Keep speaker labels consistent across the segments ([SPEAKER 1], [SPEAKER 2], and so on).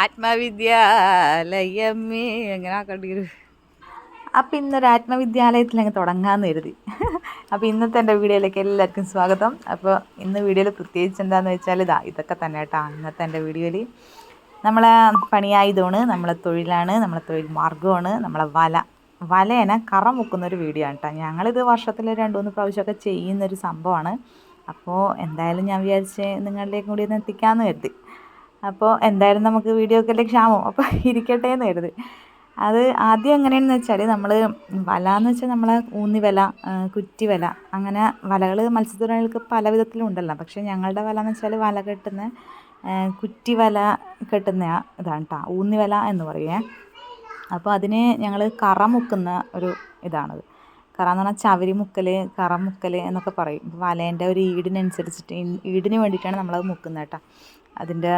[SPEAKER 1] ആത്മവിദ്യാലയമേ. എങ്ങനെ ആക്കേണ്ടി അപ്പം ഇന്നൊരു ആത്മവിദ്യാലയത്തിൽ അങ്ങ് തുടങ്ങാമെന്ന് കരുതി. അപ്പോൾ ഇന്നത്തെ എന്റെ വീഡിയോയിലേക്ക് എല്ലാവർക്കും സ്വാഗതം. അപ്പോൾ ഇന്ന് വീഡിയോയിൽ പ്രത്യേകിച്ച് എന്താണെന്ന് വെച്ചാൽ ഇതാ ഇതൊക്കെ തന്നെ കേട്ടോ ഇന്നത്തെ എന്റെ വീഡിയോയിൽ. നമ്മളെ പണിയായതുമാണ് നമ്മളെ തൊഴിലാണ് നമ്മളെ തൊഴിൽ മാർഗമാണ് നമ്മളെ വല. വലേനെ കറ മുക്കുന്ന ഒരു വീഡിയോ ആണ് കേട്ടോ. ഞങ്ങളിത് വർഷത്തിൽ രണ്ട് മൂന്ന് പ്രാവശ്യമൊക്കെ ചെയ്യുന്നൊരു സംഭവമാണ്. അപ്പോൾ എന്തായാലും ഞാൻ വിചാരിച്ച് നിങ്ങളിലേക്കും കൂടി ഒന്ന് എത്തിക്കാമെന്ന് കരുതി. അപ്പോൾ എന്തായാലും നമുക്ക് വീഡിയോ ഒക്കെ ക്ഷാമം? അപ്പോൾ ഇരിക്കട്ടെ എന്ന് കരുതി. അത് ആദ്യം എങ്ങനെയാണെന്ന് വെച്ചാൽ നമ്മൾ വല എന്ന് വെച്ചാൽ നമ്മൾ ഊന്നി വല കുറ്റി വല അങ്ങനെ വലകൾ മത്സ്യത്തൊഴിലാളികൾക്ക് പല വിധത്തിലും ഉണ്ടല്ലോ. പക്ഷേ ഞങ്ങളുടെ വല എന്ന് വെച്ചാൽ വല കെട്ടുന്ന കുറ്റി വല കെട്ടുന്ന ഇതാണ് കേട്ടോ ഊന്നി വല എന്ന് പറയുക അപ്പോൾ അതിന് ഞങ്ങൾ കറ മുക്കുന്ന ഒരു ഇതാണത്. കറ എന്ന് പറഞ്ഞാൽ ചവരി മുക്കൽ കറ മുക്കൽ എന്നൊക്കെ പറയും. വലേന്റെ ഒരു ഈടിനനുസരിച്ചിട്ട് ഈടിന് വേണ്ടിയിട്ടാണ് നമ്മളത് മുക്കുന്നത് കേട്ടോ അതിന്റെ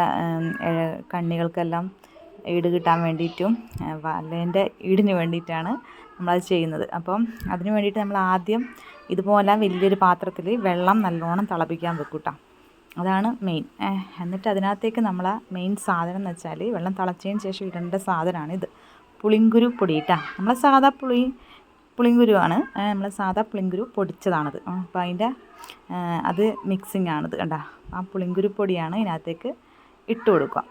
[SPEAKER 1] കണ്ണികൾക്കെല്ലാം ഈട് കിട്ടാൻ വേണ്ടിയിട്ടും വലേന്റെ ഈടിന് വേണ്ടിയിട്ടാണ് നമ്മളത് ചെയ്യുന്നത്. അപ്പം അതിന് വേണ്ടിയിട്ട് നമ്മൾ ആദ്യം ഇതുപോലെ വലിയൊരു പാത്രത്തിൽ വെള്ളം നല്ലോണം തിളപ്പിക്കാൻ വെക്കും കേട്ടോ അതാണ് മെയിൻ. എന്നിട്ട് അതിനകത്തേക്ക് നമ്മൾ മെയിൻ സാധനം എന്ന് വെച്ചാൽ വെള്ളം തിളച്ചതിന് ശേഷം ഇടേണ്ട സാധനമാണിത് പുളിങ്കുരു പൊടി കേട്ടോ നമ്മളെ സാധാ പുളി പുളിങ്കുരുവാണ്. നമ്മൾ സാധാ പുളിങ്കുരു പൊടിച്ചതാണത്. അപ്പോൾ അതിന്റെ അത് മിക്സിങ് കണ്ടോ. കണ്ട ആ പുളിങ്കുരു പൊടിയാണ് ഇതിനകത്തേക്ക് ഇട്ട് കൊടുക്കുക.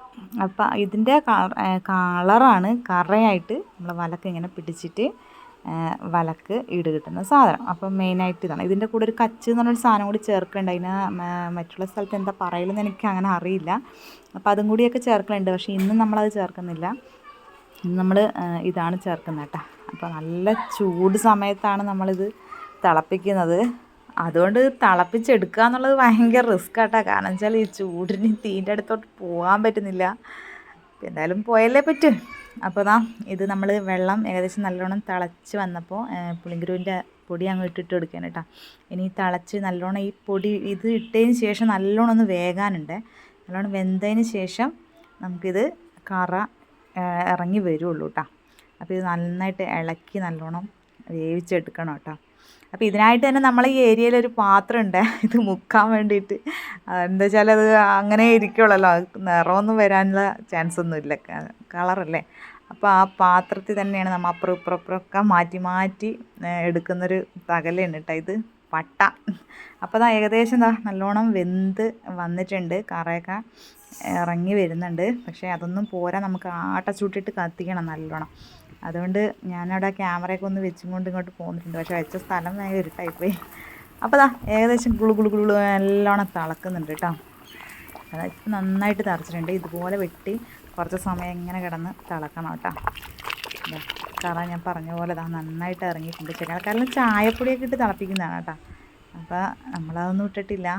[SPEAKER 1] അപ്പോൾ ഇതിന്റെ കളറാണ് കറയായിട്ട് നമ്മൾ വലക്ക് ഇങ്ങനെ പിടിച്ചിട്ട് വലക്ക് ഈട് കിട്ടുന്ന സാധനം. അപ്പം മെയിനായിട്ട് ഇതാണ്. ഇതിന്റെ കൂടെ ഒരു കച്ച് എന്ന് പറഞ്ഞൊരു സാധനം കൂടി ചേർക്കുന്നുണ്ട്. അതിന് മറ്റുള്ള സ്ഥലത്ത് എന്താ പറയലെന്ന് എനിക്ക് അങ്ങനെ അറിയില്ല. അപ്പോൾ അതും കൂടിയൊക്കെ ചേർക്കലുണ്ട്. പക്ഷേ ഇന്ന് നമ്മളത് ചേർക്കുന്നില്ല. നമ്മൾ ഇതാണ് ചേർക്കുന്നത് കേട്ടോ. അപ്പോൾ നല്ല ചൂട് സമയത്താണ് നമ്മളിത് തിളപ്പിക്കുന്നത്. അതുകൊണ്ട് തിളപ്പിച്ചെടുക്കുക എന്നുള്ളത് ഭയങ്കര റിസ്ക് ആട്ടോ. കാരണം വെച്ചാൽ ഈ ചൂടിന് തീന്റെ അടുത്തോട്ട് പോകാൻ പറ്റുന്നില്ല. എന്തായാലും പോയല്ലേ പറ്റും. അപ്പോൾ ദാ ഇത് നമ്മൾ വെള്ളം ഏകദേശം നല്ലോണം തിളച്ച് വന്നപ്പോൾ പുളിങ്കുരുവിന്റെ പൊടി അങ്ങ് ഇട്ടിട്ട് കൊടുക്കാൻ കേട്ടോ. ഇനി തിളച്ച് നല്ലോണം ഈ പൊടി ഇത് ഇട്ടതിന് ശേഷം നല്ലോണം ഒന്ന് വേകാനുണ്ട്. നല്ലോണം വെന്തതിന് ശേഷം നമുക്കിത് കറ ഇറങ്ങി വരുള്ളൂ കേട്ടോ അപ്പോൾ ഇത് നന്നായിട്ട് ഇളക്കി നല്ലോണം വേവിച്ചെടുക്കണം കേട്ടോ അപ്പോൾ ഇതിനായിട്ട് തന്നെ നമ്മളെ ഈ ഏരിയയിൽ ഒരു പാത്രം ഉണ്ട്. ഇത് മുക്കാൻ വേണ്ടിയിട്ട്. എന്താ വെച്ചാൽ അത് അങ്ങനെ ഇരിക്കുള്ളല്ലോ നിറമൊന്നും വരാനുള്ള ചാൻസ് ഒന്നും ഇല്ല. കളറല്ലേ അപ്പോൾ ആ പാത്രത്തിൽ തന്നെയാണ് നമ്മൾ അപ്പുറം ഇപ്പുറം ഇപ്പുറമൊക്കെ മാറ്റി മാറ്റി എടുക്കുന്നൊരു തകലയാണ് കേട്ടോ ഇത്. പട്ട. അപ്പോൾ അതാ ഏകദേശം എന്താ നല്ലോണം വെന്ത് വന്നിട്ടുണ്ട് കറയൊക്കെ. ഇറങ്ങി വരുന്നുണ്ട്. പക്ഷേ അതൊന്നും പോരാ. നമുക്ക് ആട്ട ചൂട്ടിട്ട് കത്തിക്കണം നല്ലോണം. അതുകൊണ്ട് ഞാനവിടെ ക്യാമറയൊക്കെ ഒന്ന് വെച്ചും കൊണ്ട് ഇങ്ങോട്ട് പോന്നിട്ടുണ്ട് പക്ഷേ വെച്ച സ്ഥലം ഭയങ്കര ഇരുട്ടായിപ്പോയി. അപ്പോൾ ദാ ഏകദേശം ഗുളു ഗുളു ഗുളു നല്ലോണം തിളക്കുന്നുണ്ട് കേട്ടോ. അതായത് നന്നായിട്ട് തിളച്ചിട്ടുണ്ട്. ഇതുപോലെ വെട്ടി കുറച്ച് സമയം ഇങ്ങനെ കിടന്ന് തിളക്കണം കേട്ടോ. കാരണം ഞാൻ പറഞ്ഞ പോലെ ദാ നന്നായിട്ട് ഇറങ്ങിയിട്ടുണ്ട്. ചില ആൾക്കാരെല്ലാം ചായപ്പൊടിയൊക്കെ ഇട്ട് തിളപ്പിക്കുന്നതാണ് കേട്ടോ. അപ്പോൾ നമ്മളതൊന്നും ഇട്ടിട്ടില്ല.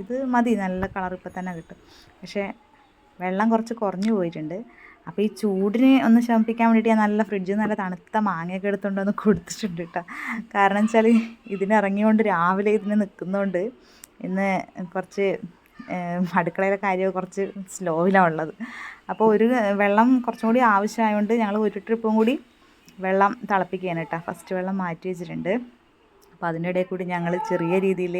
[SPEAKER 1] ഇത് മതി നല്ല കളർ ഇപ്പം തന്നെ കിട്ടും. പക്ഷേ വെള്ളം കുറച്ച് കുറഞ്ഞു പോയിട്ടുണ്ട്. അപ്പോൾ ഈ ചൂടിനെ ഒന്ന് ശമിപ്പിക്കാൻ വേണ്ടിയിട്ട് ഞാൻ നല്ല ഫ്രിഡ്ജ് നല്ല തണുത്ത മാങ്ങയൊക്കെ എടുത്തുകൊണ്ട് വന്ന് കൊടുത്തിട്ടുണ്ട് കേട്ടോ കാരണം വെച്ചാൽ ഇതിനിറങ്ങിയോണ്ട് രാവിലെ ഇതിന് നിൽക്കുന്നതുകൊണ്ട് ഇന്ന് കുറച്ച് അടുക്കളയിലെ കാര്യം കുറച്ച് സ്ലോയിലാണ് ഉള്ളത്. അപ്പോൾ ഒരു വെള്ളം കുറച്ചും കൂടി ആവശ്യമായതുകൊണ്ട് ഞങ്ങൾ ഒരു ട്രിപ്പും കൂടി വെള്ളം തിളപ്പിക്കുകയാണ് കേട്ടോ ഫസ്റ്റ് വെള്ളം മാറ്റി വെച്ചിട്ടുണ്ട്. അപ്പോൾ അതിനിടെ കൂടി ഞങ്ങൾ ചെറിയ രീതിയിൽ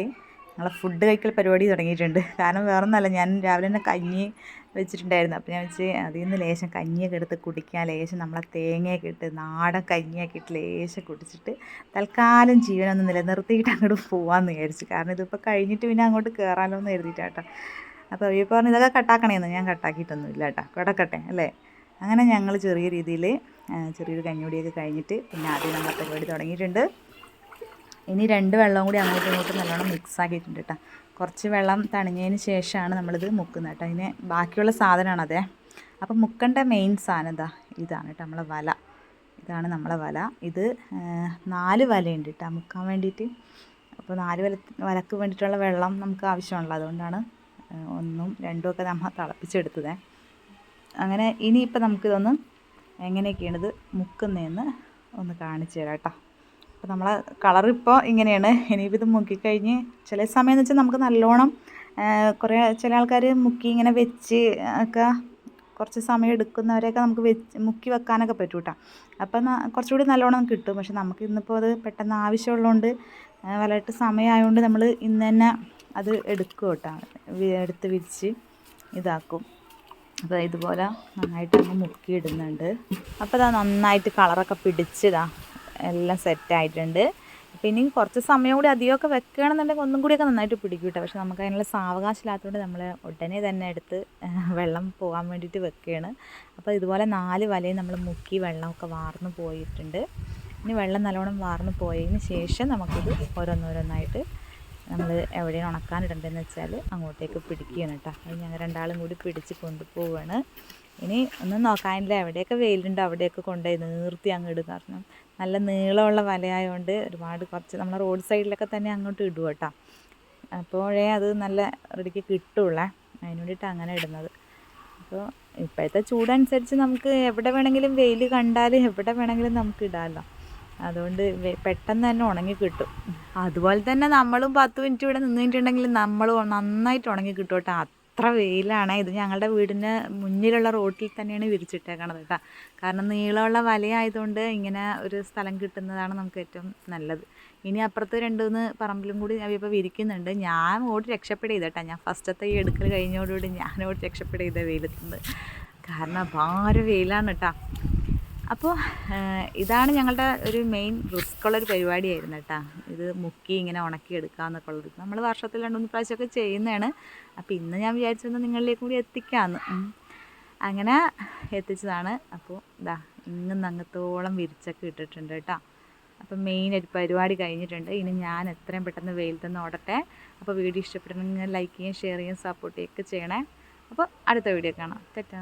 [SPEAKER 1] ഞങ്ങളെ ഫുഡ് കഴിക്കൽ പരിപാടി തുടങ്ങിയിട്ടുണ്ട്. കാരണം വേറൊന്നല്ല ഞാൻ രാവിലെ തന്നെ കഞ്ഞി വെച്ചിട്ടുണ്ടായിരുന്നു. അപ്പോൾ ഞാൻ വെച്ച് അതിൽ നിന്ന് ലേശം കഞ്ഞിയൊക്കെ എടുത്ത് കുടിക്കാൻ ലേശം നമ്മളെ തേങ്ങയൊക്കെ ഇട്ട് നാടൻ കഞ്ഞിയൊക്കെ ഇട്ട് ലേശം കുടിച്ചിട്ട് തൽക്കാലം ജീവനൊന്ന് നിലനിർത്തിയിട്ട് അങ്ങോട്ട് പോകാമെന്ന് വിചാരിച്ചു. കാരണം ഇതിപ്പോൾ കഴിഞ്ഞിട്ട് പിന്നെ അങ്ങോട്ട് കയറാമല്ലോ എന്ന് കരുതിയിട്ടാട്ടോ അപ്പോൾ ഈ പറഞ്ഞു ഇതൊക്കെ കട്ടാക്കണേന്ന് ഞാൻ കട്ടാക്കിയിട്ടൊന്നും ഇല്ല കേട്ടോ. കിടക്കട്ടെ അല്ലേ? അങ്ങനെ ഞങ്ങൾ ചെറിയ രീതിയിൽ ചെറിയൊരു കഞ്ഞുടിയൊക്കെ കഴിഞ്ഞിട്ട് പിന്നെ ആദ്യം നമ്മൾ പരിപാടി തുടങ്ങിയിട്ടുണ്ട്. ഇനി രണ്ട് വെള്ളവും കൂടി അങ്ങോട്ടും ഇങ്ങോട്ടും നല്ലോണം മിക്സ് ആക്കിയിട്ടുണ്ട് കേട്ടോ കുറച്ച് വെള്ളം തണിഞ്ഞതിന് ശേഷമാണ് നമ്മളിത് മുക്കുന്നത് കേട്ടോ അതിന് ബാക്കിയുള്ള സാധനമാണ് അതെ. അപ്പം മുക്കേണ്ട മെയിൻ സാധനം ഇതാ ഇതാണ് കേട്ടോ നമ്മളെ വല. ഇതാണ് നമ്മളെ വല. ഇത് നാല് വലയുണ്ട് കേട്ടോ മുക്കാൻ വേണ്ടിയിട്ട്. അപ്പോൾ നാല് വല വലക്ക് വേണ്ടിയിട്ടുള്ള വെള്ളം നമുക്ക് ആവശ്യമാണല്ലോ. അതുകൊണ്ടാണ് ഒന്നും രണ്ടും ഒക്കെ നമ്മൾ തിളപ്പിച്ചെടുത്തത്. അങ്ങനെ ഇനിയിപ്പോൾ നമുക്കിതൊന്ന് എങ്ങനെയൊക്കെയാണിത് മുക്കുന്നതെന്ന് ഒന്ന് കാണിച്ചു തരാം കേട്ടോ അപ്പോൾ നമ്മളെ കളർ ഇപ്പോൾ ഇങ്ങനെയാണ്. ഇനിയിപ്പോൾ ഇത് മുക്കിക്കഴിഞ്ഞ് ചില സമയം എന്ന് വെച്ചാൽ നമുക്ക് നല്ലോണം കുറേ ചില ആൾക്കാർ മുക്കി ഇങ്ങനെ വെച്ച് ഒക്കെ കുറച്ച് സമയം എടുക്കുന്നവരെയൊക്കെ നമുക്ക് വെച്ച് മുക്കി വെക്കാനൊക്കെ പറ്റും കേട്ടോ അപ്പം കുറച്ചുകൂടി നല്ലോണം കിട്ടും. പക്ഷെ നമുക്ക് ഇന്നിപ്പോൾ അത് പെട്ടെന്ന് ആവശ്യമുള്ളതുകൊണ്ട് വലയിട്ട് സമയമായതുകൊണ്ട് നമ്മൾ ഇന്ന് തന്നെ അത് എടുക്കും കേട്ടോ എടുത്ത് വിരിച്ച് ഇതാക്കും. അപ്പോൾ ഇതുപോലെ നന്നായിട്ട് നമ്മൾ മുക്കി ഇടുന്നുണ്ട് അപ്പോൾ ഇതാ നന്നായിട്ട് കളറൊക്കെ പിടിച്ചതാ എല്ലാം സെറ്റായിട്ടുണ്ട് അപ്പോൾ ഇനി കുറച്ച് സമയം കൂടി അധികമൊക്കെ വെക്കുകയാണെന്നുണ്ടെങ്കിൽ ഒന്നും കൂടിയൊക്കെ നന്നായിട്ട് പിടിക്കും കേട്ടോ പക്ഷെ നമുക്ക് അതിനുള്ള സാവകാശം ഇല്ലാത്തതുകൊണ്ട് നമ്മൾ ഉടനെ തന്നെ എടുത്ത് വെള്ളം പോകാൻ വേണ്ടിയിട്ട് വെക്കുകയാണ്. അപ്പോൾ ഇതുപോലെ നാല് വലയും നമ്മൾ മുക്കി വെള്ളമൊക്കെ വാർന്നു പോയിട്ടുണ്ട്. ഇനി വെള്ളം നല്ലോണം വാർന്നു പോയതിന് ശേഷം നമുക്കിത് ഓരോന്നോരോന്നായിട്ട് നമ്മൾ എവിടെയാണ് ഉണക്കാനിടേണ്ടതെന്ന് വെച്ചാൽ അങ്ങോട്ടേക്ക് പിടിക്കുകയാണ് കേട്ടോ അത് ഞങ്ങൾ രണ്ടാളും കൂടി പിടിച്ച് കൊണ്ടുപോവുകയാണ് ഇനി ഒന്ന് നോക്കാനില്ല. എവിടെയൊക്കെ വെയിലുണ്ട് അവിടെയൊക്കെ കൊണ്ടുപോയി നിർത്തി ഇടും. കാരണം നല്ല നീളമുള്ള വലയായതുകൊണ്ട് ഒരുപാട് കുറച്ച് നമ്മൾ റോഡ് സൈഡിലൊക്കെ തന്നെ അങ്ങോട്ട് ഇടും കേട്ടോ. അപ്പോഴേ അത് നല്ല റെഡിക്ക് കിട്ടുള്ളേ. അതിന് വേണ്ടിയിട്ട് അങ്ങനെ ഇടുന്നത്. അപ്പോൾ ഇപ്പോഴത്തെ ചൂടനുസരിച്ച് നമുക്ക് എവിടെ വേണമെങ്കിലും വെയിൽ കണ്ടാൽ എവിടെ വേണമെങ്കിലും നമുക്ക് ഇടാമല്ലോ. അതുകൊണ്ട് പെട്ടെന്ന് തന്നെ ഉണങ്ങി കിട്ടും. അതുപോലെ തന്നെ നമ്മളും പത്ത് മിനിറ്റ് ഇവിടെ നിന്നിട്ടുണ്ടെങ്കിൽ നമ്മളും നന്നായിട്ട് ഉണങ്ങി കിട്ടും കേട്ടോ. അത്ര വെയിലാണ്. ഇത് ഞങ്ങളുടെ വീടിന് മുന്നിലുള്ള റോട്ടിൽ തന്നെയാണ് വിരിച്ചിട്ടേക്കണത് കേട്ടോ. കാരണം നീളമുള്ള വലയായതുകൊണ്ട് ഇങ്ങനെ ഒരു സ്ഥലം കിട്ടുന്നതാണ് നമുക്ക് ഏറ്റവും നല്ലത്. ഇനി അപ്പുറത്ത് രണ്ടുമൂന്ന് പറമ്പിലും കൂടി ഇപ്പോൾ വിരിക്കുന്നുണ്ട്. ഞാൻ ഓടി രക്ഷപ്പെടുക കേട്ടോ. ഞാൻ ഫസ്റ്റത്തെ ഈ എടുക്കൽ കഴിഞ്ഞോടുകൂടി ഞാൻ ഓടി രക്ഷപ്പെടുക വെയിലത്തുനിന്ന്. കാരണം അപാര വെയിലാണ് കേട്ടോ. അപ്പോൾ ഇതാണ് ഞങ്ങളുടെ ഒരു മെയിൻ റിസ്ക് ഉള്ളൊരു പരിപാടിയായിരുന്നു കേട്ടോ. ഇത് മുക്കി ഇങ്ങനെ ഉണക്കി എടുക്കുക എന്നൊക്കെ ഉള്ളത് നമ്മൾ വർഷത്തിൽ രണ്ട് മൂന്ന് പ്രാവശ്യമൊക്കെ ചെയ്യുന്നതാണ്. അപ്പോൾ ഇന്ന് ഞാൻ വിചാരിച്ചത് നിങ്ങളിലേക്ക് കൂടി എത്തിക്കാമെന്ന് അങ്ങനെ എത്തിച്ചതാണ്. അപ്പോൾ ഇതാ ഇങ്ങും അങ്ങത്തോളം വിരിച്ചൊക്കെ ഇട്ടിട്ടുണ്ട് കേട്ടോ. അപ്പം മെയിൻ ഒരു പരിപാടി കഴിഞ്ഞിട്ടുണ്ട്. ഇനി ഞാൻ എത്രയും പെട്ടെന്ന് വെയിലത്തുനിന്ന് ഓടട്ടെ. അപ്പോൾ വീഡിയോ ഇഷ്ടപ്പെടണമെങ്കിൽ ലൈക്ക് ചെയ്യുകയും ഷെയർ ചെയ്യുകയും സപ്പോർട്ട് ചെയ്യുകയൊക്കെ ചെയ്യണേ. അപ്പോൾ അടുത്ത വീഡിയോ കാണാം. ടാറ്റാ.